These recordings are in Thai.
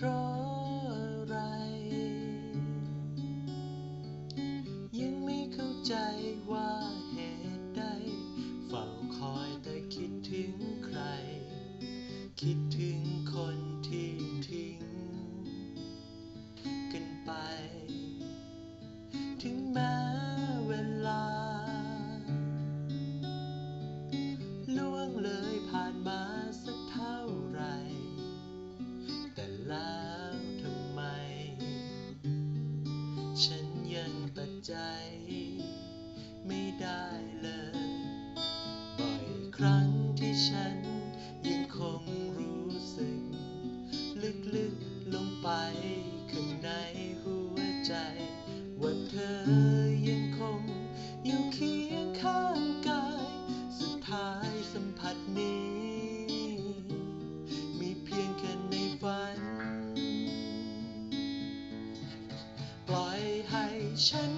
เพราะอะไร ยังไม่เข้าใจ ครั้งที่ฉันยังคงรู้สึก ลึกๆลงไปข้างในหัวใจ ว่าเธอยังคงอยู่เคียงข้างกาย สุดท้ายสัมผัสนี้ มีเพียงแค่ในฝัน ปล่อยให้ฉันนอน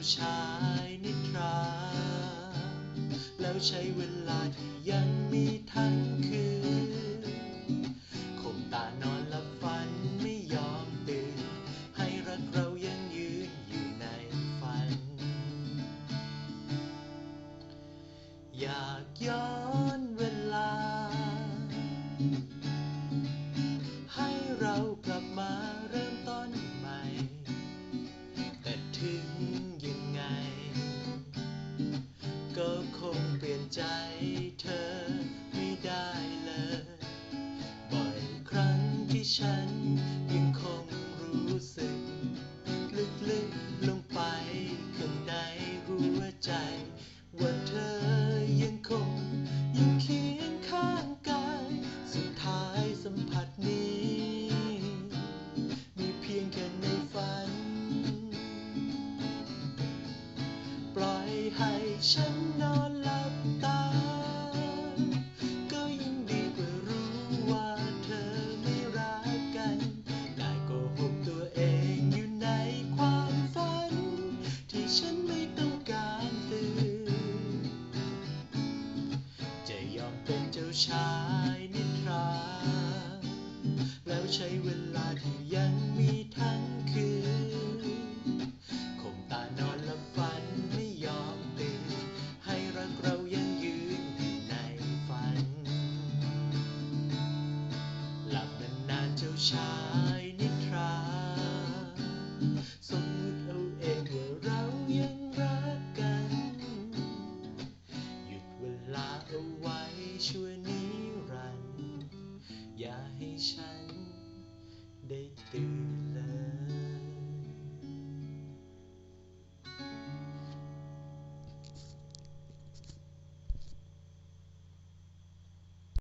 อมเป็นเจ้าชายนิทรา แล้วใช้เวลาที่ยังมีทั้งคืนคมตานอนหลับฝันไม่ยอมตื่น ให้รักเรายังยืนอยู่ในฝัน อยากย้อน ฉันยังคงรู้สึก ลึกๆลงไปข้างในหัวใจ ว่าเธอยังคงอยู่เคียงข้างกาย สุดท้ายสัมผัสนี้ มีเพียงแค่ในฝัน ปล่อยให้ฉันนอนหลับาชายนิทรา แล้วใช้เวลาที่ยังมีทั้งคืนคงตานอนและฝันไม่ยอมตื่น ให้รักเรายังยืนอยู่ในฝัน หลับนานๆเจ้าชาย ให้ฉันได้ตื่น